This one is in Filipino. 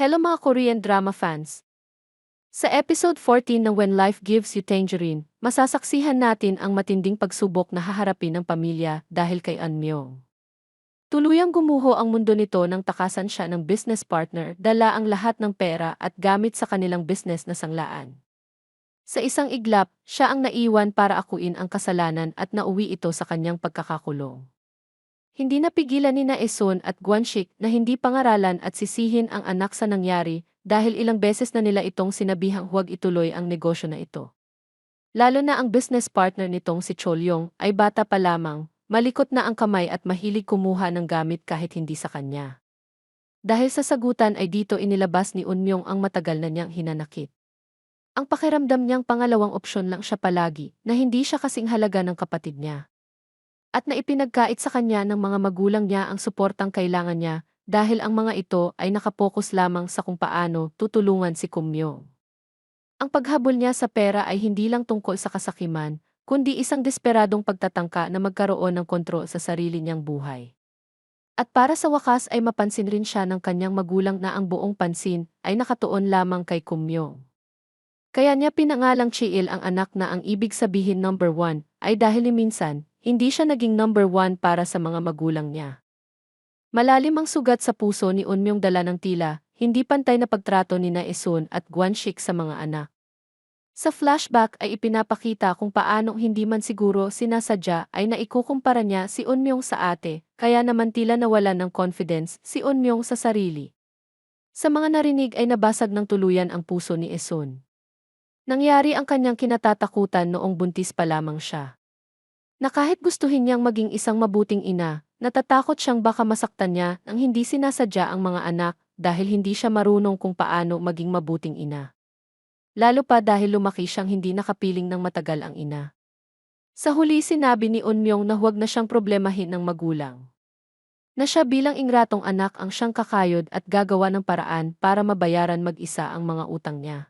Hello mga Korean drama fans! Sa episode 14 ng When Life Gives You Tangerine, masasaksihan natin ang matinding pagsubok na haharapin ng pamilya dahil kay Anmyong. Tuluyang gumuho ang mundo nito nang takasan siya ng business partner, dala ang lahat ng pera at gamit sa kanilang business na sanglaan. Sa isang iglap, siya ang naiwan para akuin ang kasalanan at nauwi ito sa kanyang pagkakakulong. Hindi napigilan ni Naeson at Guanxik na hindi pangaralan at sisihin ang anak sa nangyari dahil ilang beses na nila itong sinabihang huwag ituloy ang negosyo na ito. Lalo na ang business partner nitong si Cholyong ay bata pa lamang, malikot na ang kamay at mahilig kumuha ng gamit kahit hindi sa kanya. Dahil sa sagutan ay dito inilabas ni Unmyong ang matagal na niyang hinanakit. Ang pakiramdam niyang pangalawang opsyon lang siya palagi na hindi siya kasing halaga ng kapatid niya. At na ipinagkait sa kanya ng mga magulang niya ang suportang kailangan niya dahil ang mga ito ay nakapokus lamang sa kung paano tutulungan si Kumyo. Ang paghabol niya sa pera ay hindi lang tungkol sa kasakiman, kundi isang desperadong pagtatangka na magkaroon ng kontrol sa sarili niyang buhay. At para sa wakas ay mapansin rin siya ng kanyang magulang na ang buong pansin ay nakatuon lamang kay Kumyo. Kaya niya pinangalang Chiil ang anak na ang ibig sabihin number one ay dahil minsan, hindi siya naging number one para sa mga magulang niya. Malalim ang sugat sa puso ni Unmyong dala ng tila, hindi pantay na pagtrato ni Naesun at Guanxik sa mga anak. Sa flashback ay ipinapakita kung paano hindi man siguro sinasadya ay naikukumpara niya si Unmyong sa ate, kaya naman tila nawala ng confidence si Unmyong sa sarili. Sa mga narinig ay nabasag ng tuluyan ang puso ni Esun. Nangyari ang kanyang kinatatakutan noong buntis pa lamang siya. Na kahit gustuhin niyang maging isang mabuting ina, natatakot siyang baka masaktan niya nang hindi sinasadya ang mga anak dahil hindi siya marunong kung paano maging mabuting ina. Lalo pa dahil lumaki siyang hindi nakapiling ng matagal ang ina. Sa huli sinabi ni Unmyong na huwag na siyang problemahin ng magulang. Na siya bilang ingratong anak ang siyang kakayod at gagawa ng paraan para mabayaran mag-isa ang mga utang niya.